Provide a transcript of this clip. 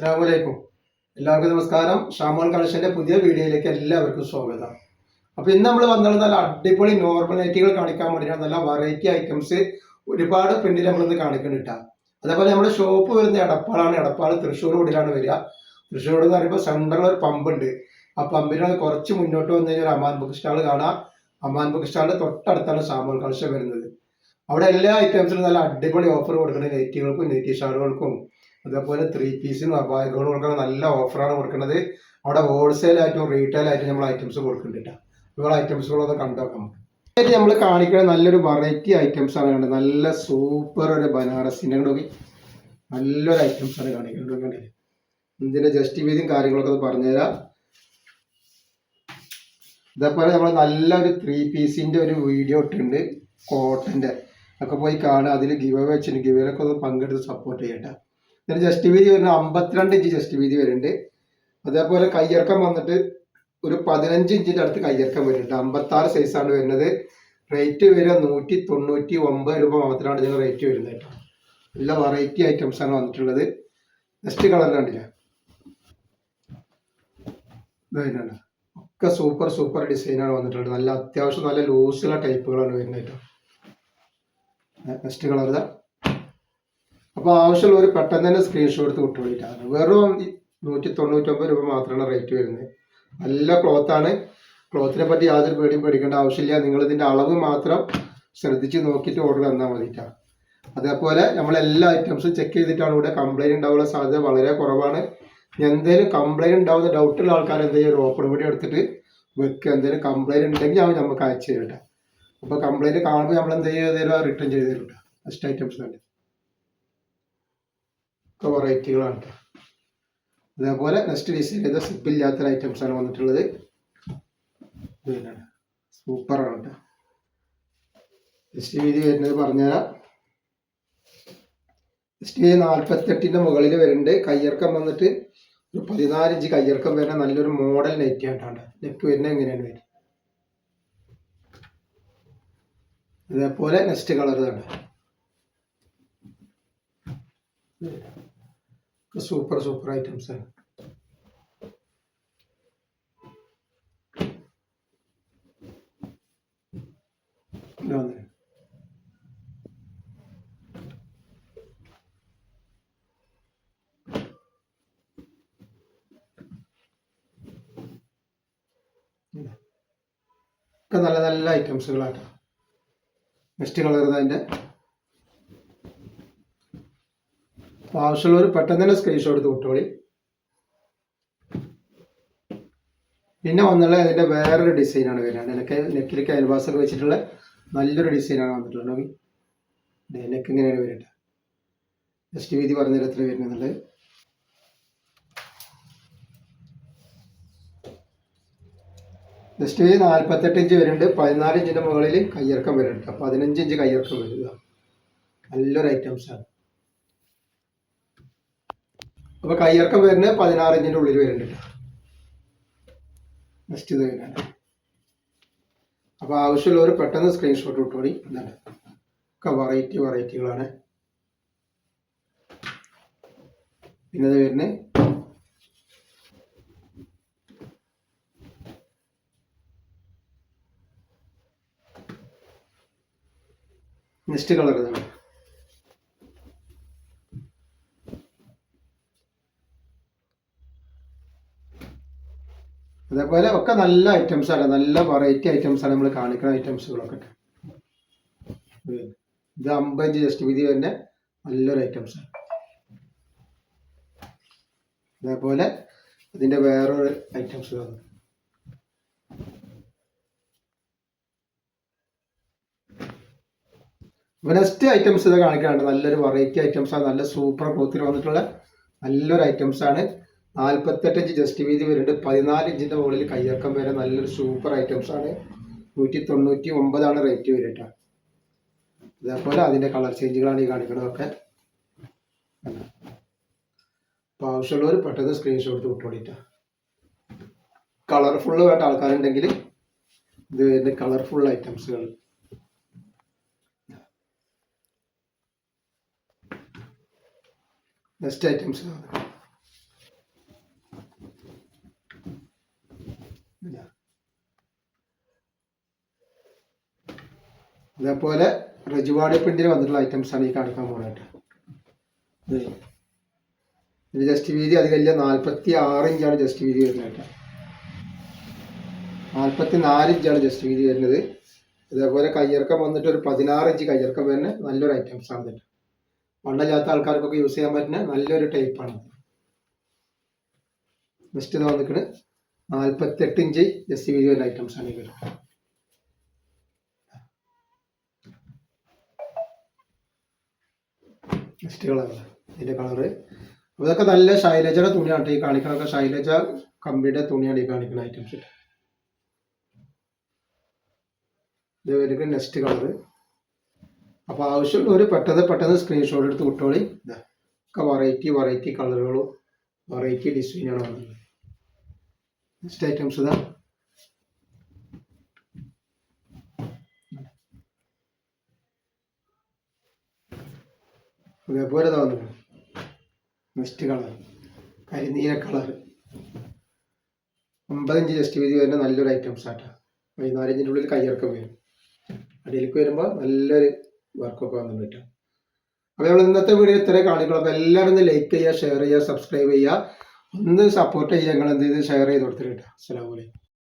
അസ്സാമലൈക്കും എല്ലാവർക്കും നമസ്കാരം. ഷാമോൾ കളക്ഷന്റെ പുതിയ വീഡിയോയിലേക്ക് എല്ലാവർക്കും സ്വാഗതം. അപ്പോൾ ഇന്ന് നമ്മൾ വന്നത് നല്ല അടിപൊളി നോർമൽ നൈറ്റികൾ കാണിക്കാൻ വേണ്ടിയിട്ടാണ്. നല്ല വെറൈറ്റി ഐറ്റംസ് ഒരുപാട് പ്രിന്റിൽ നമ്മളിന്ന് കാണിക്കുന്നുണ്ട് അതേപോലെ നമ്മുടെ ഷോപ്പ് വരുന്ന എടപ്പാളാണ്. എടപ്പാൾ തൃശ്ശൂർ റോഡിലാണ് വരിക. തൃശ്ശൂർ റോഡ് എന്ന് പറയുമ്പോൾ സെൻട്രൽ ഒരു പമ്പുണ്ട് ആ പമ്പിനാണ് കുറച്ച് മുന്നോട്ട് വന്നു കഴിഞ്ഞാൽ അമാൻ ബുക്ക് സ്റ്റാൾ കാണാം. അമാൻ ബുക്ക് സ്റ്റാളിന്റെ തൊട്ടടുത്താണ് ഷാമോൾ കളക്ഷൻ വരുന്നത്. അവിടെ എല്ലാ ഐറ്റംസിലും നല്ല അടിപൊളി ഓഫർ കൊടുക്കുന്നത് നെറ്റികൾക്കും നെറ്റി ഷാളുകൾക്കും അതേപോലെ ത്രീ പീസിനും അബായകളും കൊടുക്കണ. നല്ല ഓഫറാണ് കൊടുക്കുന്നത്. അവിടെ ഹോൾസെയിൽ ആയിട്ടും റീറ്റെയിൽ ആയിട്ടും നമ്മൾ ഐറ്റംസ് കൊടുക്കുന്നുണ്ട് നിങ്ങൾ ഐറ്റംസുകളൊക്കെ കണ്ടോക്കാം നമുക്ക്. നമ്മൾ കാണിക്കുന്ന നല്ലൊരു വെറൈറ്റി ഐറ്റംസ് ആണ് കണ്ടത്. നല്ല സൂപ്പർ ഒരു ബനാറസിന്റെ കൂടെ നല്ലൊരു ഐറ്റംസ് ആണ് കാണിക്കുന്നത്. കണ്ടില്ലേ ഇതിന്റെ ജസ്റ്റ് വീതിയും കാര്യങ്ങളൊക്കെ പറഞ്ഞുതരാം ഇതേപോലെ നമ്മൾ നല്ലൊരു ത്രീ പീസിന്റെ ഒരു വീഡിയോ ഇട്ടിട്ടുണ്ട്. കോട്ടന്റെ ഒക്കെ പോയി കാണുക. അതിൽ ഗിവ് വെച്ചിട്ടുണ്ട്. ഗിവയിലൊക്കെ ഒന്ന് പങ്കെടുത്ത് സപ്പോർട്ട് ചെയ്യട്ടെ ഇതിന് ജസ്റ്റ് വീതി വരുന്നത് അമ്പത്തിരണ്ട് ഇഞ്ച് ജസ്റ്റ് വീതി വരുന്നുണ്ട്. അതേപോലെ കയ്യിറക്കം വന്നിട്ട് ഒരു പതിനഞ്ച് ഇഞ്ചിന്റെ അടുത്ത് കയ്യിറക്കം വരുന്നുണ്ട്. അമ്പത്തി ആറ് സൈസാണ് വരുന്നത്. റേറ്റ് വരിക നൂറ്റി തൊണ്ണൂറ്റി ഒമ്പത് രൂപ മാത്രമാണ് ഇതിന് റേറ്റ് വരുന്നത് കേട്ടോ. എല്ലാ വെറൈറ്റി ഐറ്റംസ് ആണ് വന്നിട്ടുള്ളത്. നെക്സ്റ്റ് കളർ കണ്ടില്ല? ഒക്കെ സൂപ്പർ സൂപ്പർ ഡിസൈനാണ് വന്നിട്ടുള്ളത്. നല്ല അത്യാവശ്യം നല്ല ലൂസുള്ള ടൈപ്പുകളാണ് വരുന്നത് കേട്ടോ. നെക്സ്റ്റ് കളർ ഇതാ. അപ്പോൾ ആവശ്യമുള്ളവർ പെട്ടെന്ന് തന്നെ സ്ക്രീൻഷോട്ട് എടുത്ത് വിട്ടുകൊണ്ടിട്ടാണ് വെറും നൂറ്റി തൊണ്ണൂറ്റൊമ്പത് രൂപ മാത്രമാണ് റേറ്റ് വരുന്നത്. നല്ല ക്ലോത്താണ് ക്ലോത്തിനെ പറ്റി യാതൊരു പേടിയും പേടിക്കേണ്ട ആവശ്യമില്ല. നിങ്ങൾ ഇതിന്റെ അളവ് മാത്രം ശ്രദ്ധിച്ച് നോക്കിയിട്ട് ഓർഡർ തന്നാൽ മതിയിട്ടാണ് അതേപോലെ നമ്മൾ എല്ലാ ഐറ്റംസും ചെക്ക് ചെയ്തിട്ടാണ് ഇവിടെ കംപ്ലൈന്റ് ഉണ്ടാവാനുള്ള സാധ്യത വളരെ കുറവാണ്. എന്തെങ്കിലും കംപ്ലൈന്റ് ഉണ്ടാവുന്ന ഡൗട്ടുള്ള ആൾക്കാർ എന്തെങ്കിലും ഒരു ഓപ്പൺ വീഡിയോ എടുത്തിട്ട് വെക്കുക എന്തെങ്കിലും കംപ്ലൈന്റ് ഉണ്ടെങ്കിൽ അവൻ നമുക്ക് അയച്ചു തരട്ടെ അപ്പോൾ കംപ്ലൈന്റ് കാണുമ്പോൾ നമ്മൾ എന്തെങ്കിലും ഏതെങ്കിലും റിട്ടേൺ ചെയ്ത് തരട്ടെ ഫസ്റ്റ് ഐറ്റംസ് തന്നെ ഒക്കെ വെറൈറ്റികളാണ് കേട്ടോ. അതേപോലെ നെക്സ്റ്റ് ഡിസൈൻ ചെയ്ത സിപ്പില്ലാത്ത ഐറ്റംസ് ആണ് വന്നിട്ടുള്ളത്. സൂപ്പറാണ് കേട്ടോ. നെക്സ്റ്റ് വീതി വരുന്നത് പറഞ്ഞുതരാം. നെക്സ്റ്റ് വീതി നാൽപ്പത്തെട്ടിന്റെ മുകളിൽ വരുന്നുണ്ട്. കയ്യിറക്കം വന്നിട്ട് ഒരു പതിനാല് ഇഞ്ച് കയ്യിറക്കം വരുന്ന നല്ലൊരു മോഡൽ നെറ്റ് ആയിട്ടാണ് നെക്ക് വരുന്നത് എങ്ങനെയാണ് വരുന്നത് അതേപോലെ നെക്സ്റ്റ് കളർ തന്നെ സൂപ്പർ സൂപ്പർ ഐറ്റംസ് ആണ്. ഒക്കെ നല്ല നല്ല ഐറ്റംസുകളാട്ടോ നെക്സ്റ്റ് കളർ അതിന്റെ ആവശ്യമുള്ളവർ പെട്ടെന്ന് തന്നെ സ്ക്രീൻഷോട്ട് എടുത്ത് വിട്ടോളി. പിന്നെ വന്നുള്ള അതിന്റെ വേറൊരു ഡിസൈനാണ് വരുന്നത്. എനിക്ക് നെക്കിൽ ക്യാൻവാസൊക്കെ വെച്ചിട്ടുള്ള നല്ലൊരു ഡിസൈനാണ് വന്നിട്ടുള്ളത്. നെക്ക്. ഇങ്ങനെയാണ് വരുന്നത്. ജസ്റ്റ് വീതി പറഞ്ഞ തരത്തിൽ വരുന്നത് ജസ്റ്റ് വീതി നാൽപ്പത്തെട്ട് ഇഞ്ച് വരുന്നുണ്ട്. പതിനാല് ഇഞ്ചിന്റെ മുകളിൽ കയ്യിറക്കം വരുന്നുണ്ട്. പതിനഞ്ച് ഇഞ്ച് കയ്യിറക്കം വരിക. നല്ലൊരു ഐറ്റംസാണ് അപ്പൊ കയ്യിറക്കം വരുന്നത് പതിനാറ് ഇഞ്ചിന്റെ ഉള്ളിൽ വരുന്നുണ്ട് നെക്സ്റ്റ് ഇത് വരുന്നുണ്ട് അപ്പൊ ആവശ്യമുള്ളവർ പെട്ടെന്ന് സ്ക്രീൻഷോട്ട് വിട്ടോളി എന്താണ് ഒക്കെ വെറൈറ്റി വെറൈറ്റികളാണ് പിന്നെ ഇത് വരുന്നത് നെക്സ്റ്റ് കളർ ഇതാണ്. അതേപോലെ ഒക്കെ നല്ല ഐറ്റംസ് ആണ്. നല്ല വെറൈറ്റി ആണ് നമ്മൾ കാണിക്കുന്ന ഐറ്റംസുകളൊക്കെ ഇത് അമ്പത് ജസ്റ്റ് വിധി തന്നെ നല്ലൊരു ഐറ്റംസ് ആണ്. അതേപോലെ ഇതിന്റെ വേറൊരു ഐറ്റംസ് നെക്സ്റ്റ് ഐറ്റംസ് ഇത് കാണിക്കാനുണ്ട്. നല്ലൊരു വെറൈറ്റി ആണ്. നല്ല സൂപ്പർ ക്ലോത്തിൽ വന്നിട്ടുള്ള നല്ലൊരു ഐറ്റംസ് ആണ്. നാൽപ്പത്തെട്ട് ഇഞ്ച് ജസ്റ്റ് വീതി വരുന്നുണ്ട്. പതിനാല് ഇഞ്ചിന്റെ മുകളിൽ കയ്യിറക്കം വരെ നല്ലൊരു സൂപ്പർ ഐറ്റംസ് ആണ്. നൂറ്റി തൊണ്ണൂറ്റി ഒമ്പതാണ് റേറ്റ് വരിക അതേപോലെ അതിന്റെ കളർ ചേഞ്ചുകളാണ് ഈ കാണിക്കുന്നതൊക്കെ അപ്പോൾ ആവശ്യമുള്ളവർ പെട്ടെന്ന് സ്ക്രീൻഷോട്ട് വിട്ടോളിട്ട കളർഫുൾ വേണ്ട ആൾക്കാരുണ്ടെങ്കിൽ ഇത് വരുന്ന കളർഫുൾ ഐറ്റംസുകൾ നെക്സ്റ്റ് ഐറ്റംസ് ഇതാ. അതേപോലെ റജുവാടി പ്രിന്റിൽ വന്നിട്ടുള്ള ഐറ്റംസ് ആണ് ഈ കാണിക്കാൻ പോകുന്നത് ഇത് ജസ്റ്റ് വീതി അധികമില്ല നാൽപ്പത്തി ആറ് ഇഞ്ചാണ് ജസ്റ്റ് വീതി വരുന്നത് നാൽപ്പത്തി നാല് ഇഞ്ചാണ് ജസ്റ്റ് വീതി വരുന്നത്. ഇതേപോലെ കയ്യിറക്കം വന്നിട്ട് ഒരു പതിനാറ് ഇഞ്ച് കയ്യിറക്കം വരുന്ന നല്ലൊരു ആണ് ഇത് വണ്ണമില്ലാത്ത ആൾക്കാർക്കൊക്കെ യൂസ് ചെയ്യാൻ പറ്റുന്ന നല്ലൊരു ടൈപ്പാണ് ജസ്റ്റ് ഇത്. വന്നിട്ട് നാൽപ്പത്തെട്ട് ഇഞ്ച് ജസ്റ്റ് വീതി വരുന്ന ഐറ്റംസ് ആണ് ഇത് നെക്സ്റ്റ് കളർ ഇതിന്റെ കളറ്. ഇതൊക്കെ നല്ല ശൈലജയുടെ തുണിയാണ് ഈ കാണിക്കണൊക്കെ ശൈലജ കമ്പിയുടെ തുണിയാണ് ഈ കാണിക്കുന്ന ഐറ്റംസ് ഇത് നെക്സ്റ്റ് കളറ്. അപ്പോൾ ഒരു പെട്ടെന്ന് പെട്ടെന്ന് സ്ക്രീൻഷോട്ട് എടുത്ത് ഇതാ. ഒക്കെ വെറൈറ്റി വെറൈറ്റി കളറുകളും വെറൈറ്റി വന്നത് നെക്സ്റ്റ് ഐറ്റംസ് ഇതാ. അതേപോലെ തോന്നുന്നു മിസ്റ്റ് കളർ കരിനീല കളർ ഒമ്പതഞ്ച് ജസ്റ്റ് വീതി വരുന്ന നല്ലൊരു ഐറ്റംസ് ആട്ടോ. നാലഞ്ചിന്റെ ഉള്ളിൽ കയ്യിറക്കം വരും. അടിയിലേക്ക് വരുമ്പോൾ നല്ലൊരു വർക്കൊക്കെ വന്നിട്ട് പറ്റും അപ്പോൾ നമ്മൾ ഇന്നത്തെ വീഡിയോ ഇത്രയും കാണിക്കുള്ളൂ. അപ്പോൾ എല്ലാവരും ഒന്ന് ലൈക്ക് ചെയ്യുക ഷെയർ ചെയ്യുക സബ്സ്ക്രൈബ് ചെയ്യുക. ഒന്ന് സപ്പോർട്ട് ചെയ്യുക. നിങ്ങൾ എന്ത് ചെയ്ത് ഷെയർ ചെയ്ത് കൊടുത്തിട്ട് കേട്ടോ അസ്സലാമു അലൈക്കും.